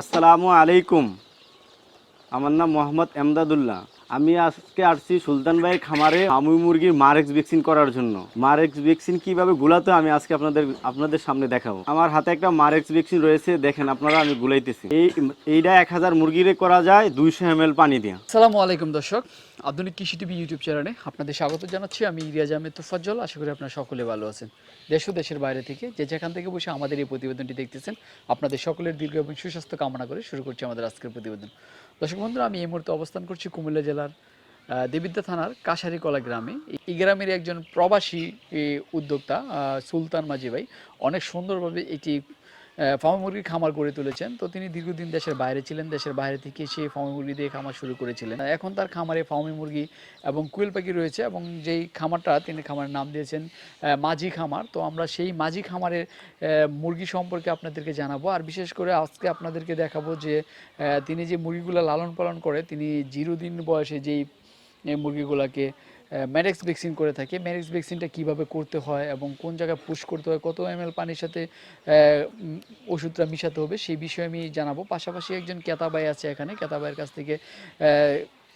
আসসালামু আলাইকুম। আমার নাম মোহাম্মদ এমদাদুল্লাহ। আমি আজকে আসছি সুলতান ভাইয়ের খামারে আমুই মুরগির মারেক্স ভ্যাকসিন করার জন্য। মারেক্স ভ্যাকসিন কীভাবে গুলাতে আমি আজকে আপনাদের আপনাদের সামনে দেখাবো। আমার হাতে একটা মারেক্স ভ্যাকসিন রয়েছে, দেখেন আপনারা, আমি গুলাইতেছি। এই এইটা এক হাজার মুরগিরে করা যায় দুইশো এম পানি দিয়ে। সালামু আলাইকুম দর্শক, আধুনিক কৃষি টিভি ইউটিউব চ্যানেলে আপনাদের স্বাগত জানাচ্ছি। আমি ইরিয়াজ আহমেদ তোফাজ্জল, আশা করি আপনারা সকলে ভালো আছেন। দেশ ও দেশের বাইরে থেকে যে যেখান থেকে বসে আমাদের এই প্রতিবেদনটি দেখতেছেন, আপনাদের সকলের দীর্ঘ এবং সুস্বাস্থ্য কামনা করে শুরু করছি আমাদের আজকের প্রতিবেদন। দর্শক বন্ধুরা, আমি এই মুহূর্তে অবস্থান করছি কুমিল্লা জেলার দেবিদ্যা থানার কাশারিকলা গ্রামে। এই গ্রামের একজন প্রবাসী উদ্যোক্তা সুলতান মাঝি ভাই, অনেক সুন্দরভাবে এটি ফার্ম মুরগির খামার গড়ে তুলেছেন। তো তিনি দীর্ঘদিন দেশের বাইরে ছিলেন, দেশের বাইরে থেকে সেই ফার্মি মুরগি দিয়ে খামার শুরু করেছিলেন। এখন তার খামারে ফার্মি মুরগি এবং কুয়েল পাখি রয়েছে এবং যেই খামারটা তিনি খামারের নাম দিয়েছেন মাঝি খামার। তো আমরা সেই মাঝি খামারের মুরগি সম্পর্কে আপনাদেরকে জানাব। আর বিশেষ করে আজকে আপনাদেরকে দেখাবো যে তিনি যে মুরগিগুলো লালন পালন করে, তিনি জিরো দিন বয়সে যেই মুরগিগুলোকে ম্যারেক্স ভ্যাকসিন করে থাকে। ম্যারেক্স ভ্যাকসিনটা কীভাবে করতে হয় এবং কোন জায়গায় পুশ করতে হয়, কত এম পানির সাথে ওষুধটা মিশাতে হবে সেই বিষয়ে আমি জানাব। পাশাপাশি একজন কেতাবাই আছে এখানে। কেতাবাইয়ের কাছ থেকে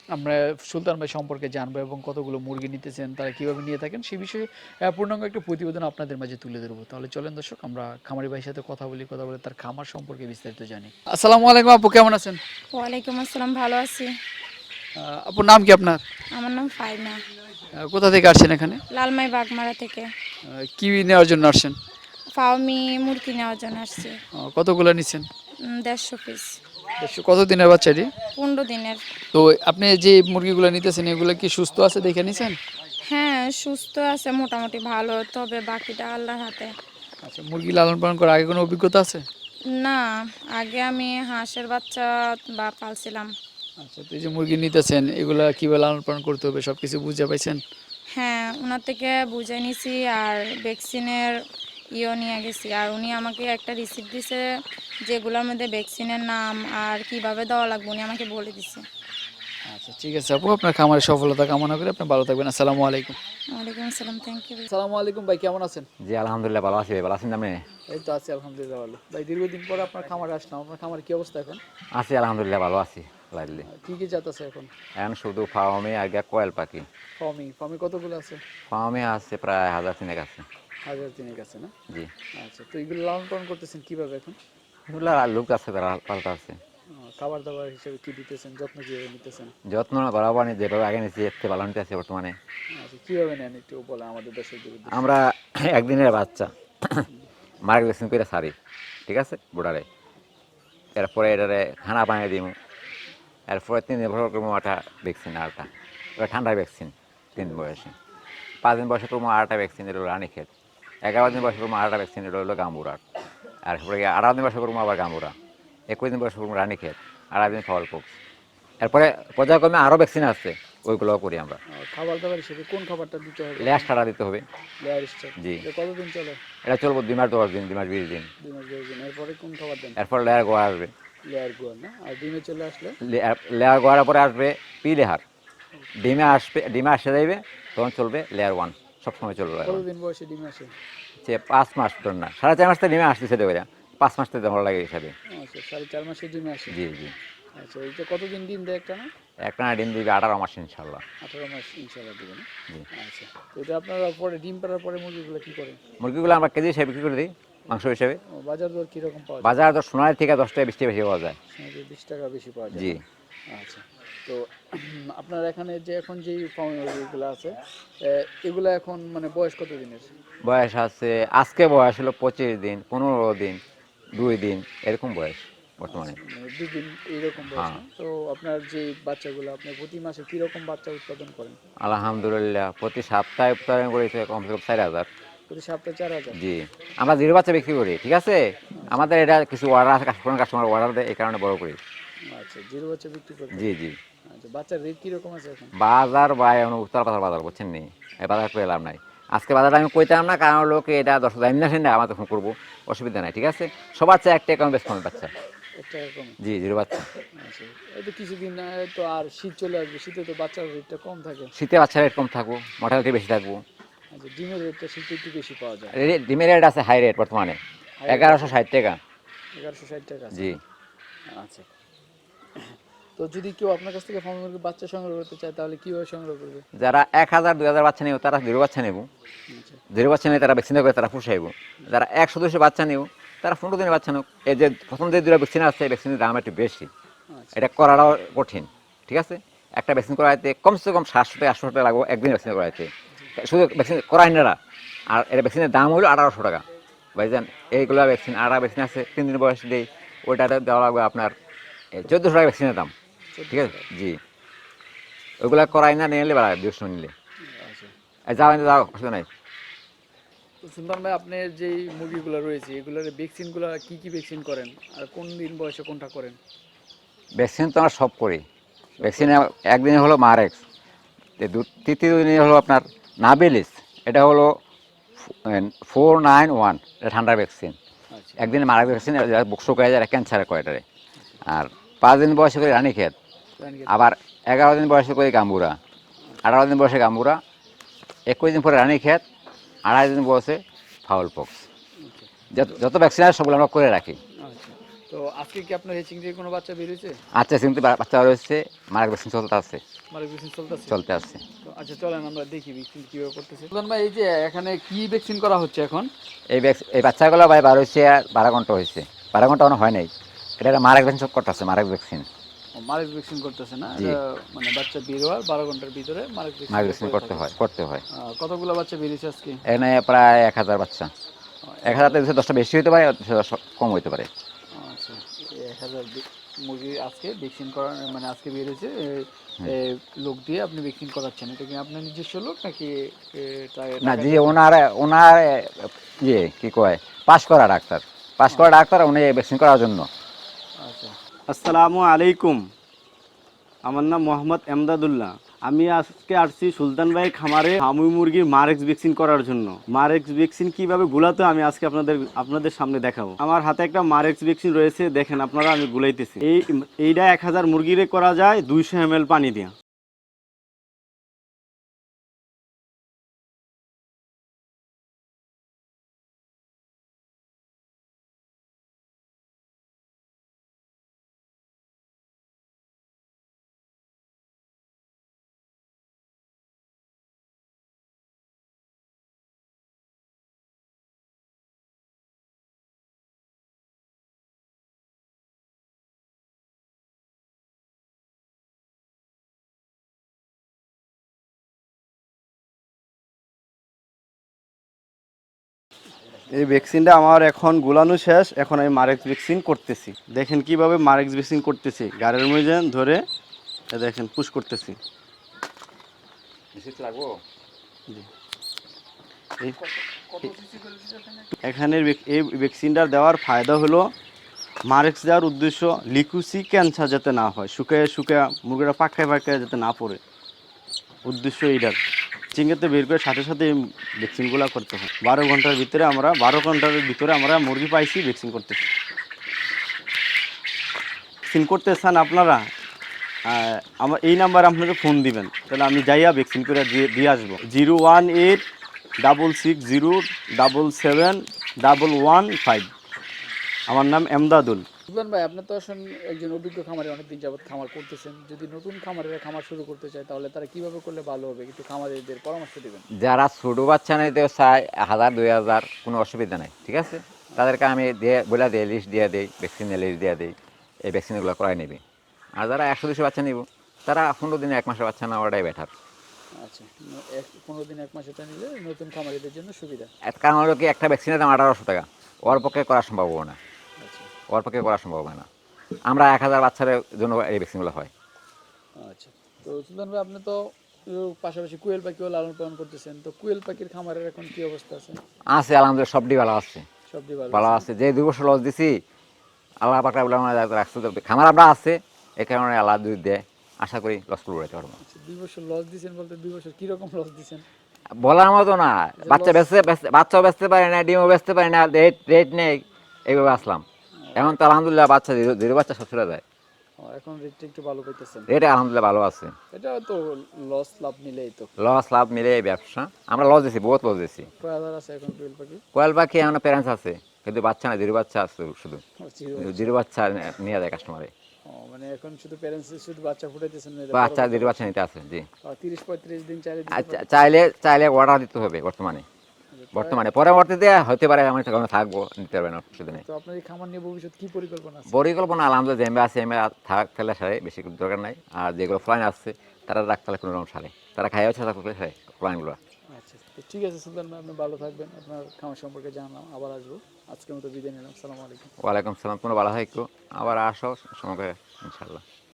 আমরা সুলতান ভাই সম্পর্কে জানব এবং কতগুলো মুরগি নিতেছেন, তারা কীভাবে নিয়ে থাকেন, সেই বিষয়ে পূর্ণাঙ্গ একটা প্রতিবেদন আপনাদের মাঝে তুলে ধরবো। তাহলে চলেন দর্শক, আমরা খামারি ভাইয়ের সাথে কথা বলি, কথা বলে তার খামার সম্পর্কে বিস্তারিত জানি। আসসালামু আলাইকুম আপু, কেমন আছেন? ওয়ালাইকুম আসসালাম, ভালো আছি। আপুর নাম কি আপনার? আমার নাম আহ, কোথা থেকে আসছেন এখানে? লালমাই বাগমারা থেকে। কি নেওয়ার জন্য আসছেন? ফাউমি মুরগি নেওয়ার জন্য আসছি। কতগুলো নিচ্ছেন? দেড়শো পিস দেড়শো কত দিনের বাচ্চাটি পনেরো দিনের। তো আপনি যে মুরগিগুলো নিতেছেন এগুলো কি সুস্থ আছে দেখে নিছেন? হ্যাঁ সুস্থ আছে মোটামুটি ভালো তবে বাকিটা আল্লাহর হাতে। আচ্ছা মুরগি লালন পালন করার আগে কোনো অভিজ্ঞতা আছে? না আগে আমি হাঁসের বাচ্চা বা পালছিলাম। আচ্ছা তো এই যে মুরগি নিতেছেন এগুলা কীভাবে লালন পালন করতে হবে? সব কিছু বুঝে পাইছেন? হ্যাঁ ওনার থেকে বুঝে নিছি আর ভ্যাকসিনের ইও নিয়ে গেছি। আর উনি আমাকে একটা রিসিপ্ট দিছে যেগুলোর মধ্যে ভ্যাকসিনের নাম আর কীভাবে দেওয়া লাগবে উনি আমাকে বলে দিছে। আচ্ছা ঠিক আছে আপু আপনার খামারের সফলতা কামনা করে আপনি ভালো থাকবেন। আসসালামু আলাইকুম। ওয়ালাইকুম আসসালাম থ্যাংক ইউ আসসালামু আলাইকুম ভাই কেমন আছেন? জি আলহামদুলিল্লাহ ভালো আছি ভাই ভালো আছেন আপনি? এই তো আছি আলহামদুলিল্লাহ ভালো। ভাই দীর্ঘদিন পরে আপনার খামারে আসলাম আপনার খামার কি অবস্থা এখন? আছি আলহামদুলিল্লাহ ভালো আছি। লাইলি কি কি জাত আছে এখন? এখন শুধু ফার্মে আগে কোয়েল পাখি। ফার্মি ফার্মি কতগুলো আছে? ফার্মে আছে প্রায় হাজার তিনেক আছে। হাজার তিনেক আছে না? জি। আচ্ছা তো এগুলো লালন পালন করতেছেন কীভাবে এখন? এগুলো লোক আছে তারা পাল্টা আছে। খাবার দাবার হিসেবে কি দিতেছেন যত্ন কীভাবে নিতেছেন? যত্ন না বরাবর নিয়ে যেভাবে আগে নিয়েছি এর থেকে ভালো নিতে আছে বর্তমানে। আচ্ছা কীভাবে নেন একটু বলে আমাদের দেশের আমরা একদিনের বাচ্চা ভ্যাকসিন করে সারি ঠিক আছে বোর্ডারে। এরপরে এটারে খানা বানিয়ে দিব এরপরে তিন দিন বছর করব আটা ভ্যাকসিন আরটা ওটা ঠান্ডা ভ্যাকসিন তিন দিন বয়সে। পাঁচ দিন বয়সে করব আরেকটা ভ্যাকসিন হলো রানীক্ষেত। এগারো দিন বয়সে করব আরেকটা ভ্যাকসিন এটা হলো গাম্বুরার আর এরপরে আঠারো দিন বয়সে করব আবার গাম্বুরা। একুশ দিন বয়সে করব রানীক্ষেত। আড়াই দিন ফল পোক্স এরপরে পর্যায়ক্রমে আরও ভ্যাকসিন আছে ওইগুলো করি আমরা। খাবার দাবার হিসেবে কোন খাবারটা দিতে হবে? ল্যাস টাটা দিতে হবে। জি। কতদিন চলে? এটা চলবো দুই মাস দশ দিন দুই মাস বিশ দিন। দুই মাস দশ দিন। এরপরে কোন খাবার দেন? এরপর লেয়ার গোয়া আসবে। লেয়ার গোয়ার না? আর ডিমে চলে আসলে? লেয়ার- গোয়ার পরে আসবে পি লেহার ডিমে আসবে ডিমে আসে যাইবে তখন চলবে লেয়ার ওয়ান। সবসময় চলবে। কতদিন বয়সে ডিম আসে? সে পাঁচ মাস তোর না। সাড়ে চার মাস তো ডিমে আসতেছে দেখো পাঁচ মাস তো ভালো লাগে হিসাবে। আচ্ছা সাড়ে চার মাসে ডিমে আসে? জি জি। আচ্ছা কতদিন ডিম দেয় একটা না? একটা না ডিম দিবে আঠারো মাস ইনশাল্লাহ আঠারো মাস ইনশাল্লাহ দিবে না? আচ্ছা তো এটা আপনারা পরে ডিম পাড়ার পরে মুরগিগুলো কি করেন? মুরগিগুলো আমরা কেজি হিসেবে বিক্রি করে দিই। মাংস হিসেবে? বাজার দর কীরকম পাওয়া যায়? বাজার দর সোনার থেকে দশ টাকা বিশ টাকা বেশি পাওয়া যায়। বিশ টাকা বেশি পাওয়া যায়। জি। আচ্ছা। তো আপনার এখানে যে এখন যে মুরগিগুলো আছে এগুলো এখন মানে বয়স কত দিনের? বয়স আছে আজকে বয়স হলো পঁচিশ দিন পনেরো দিন দুই দিন এরকম বয়স বর্তমানে। মানে দুদিন এইরকম বয়স হ্যাঁ। তো আপনার যে বাচ্চাগুলো আপনি প্রতি মাসে কীরকম বাচ্চা উৎপাদন করেন? আলহামদুলিল্লাহ প্রতি সপ্তাহে উৎপাদন করেছে কমসে কম চার হাজার। প্রতি সপ্তাহে চার হাজার জি। আমরা জিরো বাচ্চা বিক্রি করি ঠিক আছে? আমাদের এটা কিছু অর্ডার আছে কোনো কাস্টমার অর্ডার দেয় এই কারণে বড় করি। আচ্ছা জিরো বাচ্চা বিক্রি করেন জি জি। আচ্ছা বাচ্চার রেট কীরকম আছে এখন? বাজার বা এখন উত্তর পাতার বাজার বুঝছেন নি? এই বাজার করে লাভ নাই। আজকে বাজারটা আমি কইতাম না কারণ লোকে এটা দশ হাজার না না আমার তখন করব অসুবিধা নাই ঠিক আছে? সবার চেয়ে একটা কম বেশ কম বাচ্চা। জি জিরো বাচ্চা। আচ্ছা এই তো কিছুদিন তো আর শীত চলে আসবে শীতে তো বাচ্চার রেটটা কম থাকে। শীতে বাচ্চা রেট কম থাকব মর্টালিটি বেশি থাকব। আচ্ছা ডিমের রেটটা শীতে একটু বেশি পাওয়া যায়। ডিমের রেট আছে হাই রেট বর্তমানে। এগারোশো ষাট টাকা। এগারোশো ষাট টাকা জি। আচ্ছা। তো যদি কেউ আপনার কাছ থেকে ফার্ম মুরগির বাচ্চা সংগ্রহ করতে চায় তাহলে কীভাবে সংগ্রহ করবে? যারা এক হাজার দুই হাজার বাচ্চা নেব তারা জিরো বাচ্চা নেব। আচ্ছা। জিরো বাচ্চা নিয়ে তারা ভ্যাকসিন করে তারা পুষাইব যারা এক সদস্য বাচ্চা নেব তারা পনেরো দিনের বাচ্চা নেব। এই যে প্রথম যে দুটো ভ্যাকসিন আছে ভ্যাকসিনের দাম একটু বেশি। আচ্ছা। এটা করাটাও কঠিন ঠিক আছে? একটা ভ্যাকসিন করাইতে কমসে কম সাতশো থেকে আটশো টাকা লাগবে একদিন ভ্যাকসিন করাইতে। শুধু ভ্যাকসিন করাই না আর এটা ভ্যাকসিনের দাম হলো আঠারোশো টাকা। ভাইজান এইগুলো ভ্যাকসিন আর ভ্যাকসিন আছে তিন দিন বয়স দেই ওইটাতে দেওয়া লাগবে আপনার চোদ্দোশো টাকা ভ্যাকসিনের দাম। ঠিক আছে? জি। ওইগুলো করাই না নিলে বেড়া দুশো নিলে। আচ্ছা এই যাও এনে যাও অসুবিধা নাই। সুলতান ভাই আপনার যে মুরগিগুলো রয়েছে এগুলোর ভ্যাকসিনগুলো কি কি ভ্যাকসিন করেন? আর কোন দিন বয়সে কোনটা করেন? ভ্যাকসিন তো আমরা সব করি। ভ্যাকসিনে একদিনে হলো মারেক্স তৃতীয় দিনে হলো আপনার নাবেলিস এটা হলো ফোর নাইন ওয়ান এটা ঠান্ডার ভ্যাকসিন আচ্ছা। একদিনে মারেক্স ভ্যাকসিন বুকশো কয়ে যায় ক্যান্সার কয় এটারে। আর পাঁচ দিন বয়সে করে রানী খেত আবার এগারো দিন বয়সে করে গাম্বুরা। আঠারো দিন বয়সে গাম্বুরা। একুশ দিন পরে রানী খেত আড়াই দিন বয়সে ফাউল পক্স যত যত ভ্যাকসিন আছে সবগুলো আমরা করে রাখি। আচ্ছা তো আজকে কি আপনার হেচিং থেকে কোনো বাচ্চা বেরিয়েছে আচ্ছা কিন্তু বাচ্চা রয়েছে চলতে আছে। মানে ভ্যাকসিন চলতেছে চলতে আছে। তো আচ্ছা চলেন আমরা দেখি ভ্যাকসিন কীভাবে করতেছে। ভাই এই যে এখানে কি ভ্যাকসিন করা হচ্ছে এখন? এই এই বাচ্চাগুলো ভাই বারো হয়েছে আর বারো ঘণ্টা হয়েছে। বারো ঘণ্টা অনেক হয় নাই। এটা একটা মারেক ভ্যাকসিন করতেছে মারেক ভ্যাকসিন। মারেক ভ্যাকসিন করতেছে না। মানে বাচ্চা বের হওয়ার বারো ঘণ্টার ভিতরে মারেক ভ্যাকসিন করতে হয় করতে হয়। কতগুলো বাচ্চা বেরিয়েছে আজকে? এখানে প্রায় এক হাজার বাচ্চা। এক হাজার থেকে দশটা বেশি হতে পারে দশটা কম হতে পারে। এই এক হাজার মুরগি আজকে ভ্যাকসিন করা মানে আজকে বেরিয়েছে লোক দিয়ে আপনি ভ্যাকসিন করাচ্ছেন। এটা কি আপনার নিজস্ব লোক নাকি না যে জি ওনার ওনার ইয়ে কি কয় পাস করা ডাক্তার। পাস করা ডাক্তার উনি ভ্যাকসিন করার জন্য। আচ্ছা। আসসালামু আলাইকুম। আমার নাম মোহাম্মদ এমদাদুল্লাহ। আমি আজকে আসছি সুলতান ভাই খামারে হামুই মুরগির মারেক্স ভ্যাকসিন করার জন্য। মারেক্স ভ্যাকসিন কীভাবে গুলাতে আমি আজকে আপনাদের আপনাদের সামনে দেখাবো। আমার হাতে একটা মারেক্স ভ্যাকসিন রয়েছে, দেখেন আপনারা, আমি গুলাইতেছি এই এইটা এক হাজার মুরগিরে করা যায় দুইশো এম পানি দিয়ে। এই ভ্যাকসিনটা আমার এখন গুলানো শেষ এখন আমি মারেক্স ভ্যাকসিন করতেছি। দেখেন কীভাবে মারেক্স ভ্যাকসিন করতেছি। গাড়ির মধ্যে ধরে দেখেন পুশ করতেছি। এই- এখানে এই ভ্যাকসিনটা দেওয়ার ফায়দা হলো মারেক্স দেওয়ার উদ্দেশ্য লিকুসি ক্যান্সার যাতে না হয় শুকায় শুকায় মুরগিটা পাকায় পাকায় যাতে না পড়ে। উদ্দেশ্য এইটার। চিংড়িতে বের করে সাথে সাথে ভ্যাকসিনগুলো করতে হয়। বারো ঘণ্টার ভিতরে আমরা, বারো ঘণ্টার ভিতরে আমরা মুরগি পাইছি, ভ্যাকসিন করতেছি। ভ্যাকসিন করতে চান আপনারা আমার এই নাম্বারে আপনাকে ফোন দিবেন। তাহলে আমি যাইয়া ভ্যাকসিন করে দিয়ে দিয়ে আসব। Zero one eight double six zero double seven double one five. আমার নাম এমদাদুল। সুলতান ভাই আপনি তো আসলে একজন অভিজ্ঞ খামারে অনেকদিন যাবত খামার করতেছেন। যদি নতুন খামারেরা খামার শুরু করতে চায় তাহলে তারা কীভাবে করলে ভালো হবে? একটু খামারিদের পরামর্শ দিবেন। যারা ছোটো বাচ্চা নিতে চায় হাজার দুই হাজার কোনো অসুবিধা নাই ঠিক আছে? তাদেরকে আমি দিয়ে বলে দিই লিস্ট দিয়ে দিই ভ্যাকসিনের লিস্ট দিয়ে দিই এই ভ্যাকসিনগুলো করাই নেবে। আর যারা একশো দুশো বাচ্চা নিব তারা পনেরো দিনে এক মাসের বাচ্চা নেওয়াটাই বেটার আচ্ছা এক পনেরো দিন এক মাস নিলে নতুন খামারিদের জন্য সুবিধা। কারণ হলো কি একটা ভ্যাকসিনের দাম আঠারোশো টাকা ওর পক্ষে করা সম্ভব না। ওর পক্ষে করা সম্ভব হয় না। আমরা এক হাজার বাচ্চার জন্য এই ভ্যাকসিনগুলো হয়। আচ্ছা তো সুলতান ভাই আপনি তো পাশাপাশি কুয়েল পাখিও লালন পালন করতেছেন। তো কুয়েল পাখির খামারের এখন কি অবস্থা আছে? আছে আলহামদুলিল্লাহ সবটি ভালো আছে। সবটি ভালো ভালো আছে। যে দুই বছর লস দিছি আল্লাহ পাকড়া বলে আমরা খামার আমরা আছে এই কারণে আল্লাহ দুধ দেয় আশা করি লস করে উড়াইতে পারব। আচ্ছা, দুই বছর লস দিছেন বলতে দুই বছর কীরকম লস দিছেন? বলার মতো না। বাচ্চা বেচতে বেচতে- বাচ্চাও বেচতে পারে না ডিমও বেচতে পারে না রেট রেট নেই এইভাবে আসলাম। এখন তো আলহামদুলিল্লাহ বাচ্চা জিরো বাচ্চা সব চলে যায় এখন রেটটা একটু ভালো পাইতেছেন। রেট আলহামদুলিল্লাহ ভালো আছে। এটা তো লস লাভ নিলেই তো। লস লাভ মিলে ব্যবসা। আমরা লস দিছি বহুত লস দিছি। কয় আছে এখন কুয়েল পাখি? কোয়েল পাখি এখন প্যারেন্টস আছে কিন্তু বাচ্চা না জিরো বাচ্চা আছে শুধু। জিরো বাচ্চা। নিয়ে যায় কাস্টমারে মানে এখন শুধু প্যারেন্টস শুধু বাচ্চা ফুটাইতেছেন না, বাচ্চা জিরো বাচ্চা নিতে আছে জি। আহ, তিরিশ পঁয়ত্রিশ দিন চাইলে আচ্ছা চাইলে চাইলে অর্ডার দিতে হবে বর্তমানে। বর্তমানে। পরবর্তীতে হতে পারে আমি সেখানে থাকব নিতে পারবে না অসুবিধা নেই তো আপনার এই খামার নিয়ে ভবিষ্যৎ কি পরিকল্পনা আছে? পরিকল্পনা আলহামদুলিল্লাহ জেমে আছে এমে থাক ফেলে সারে বেশি দরকার নাই। আর যেগুলো ফ্লাইন আসছে তারা রাখ হলে কোনো রকম সারে। তারা খাইয়াও চেষ্টা করতে সারে ফ্লাইনগুলো আচ্ছা তো ঠিক আছে সুলতান ভাই আপনি ভালো থাকবেন। আপনার খামার সম্পর্কে জানলাম আবার আসব। আজকের মতো বিদায় নিলাম সালাম আলাইকুম। ওয়ালাইকুম সালাম কোনো ভালো হয় একটু আবার আসো সময় ইনশাল্লাহ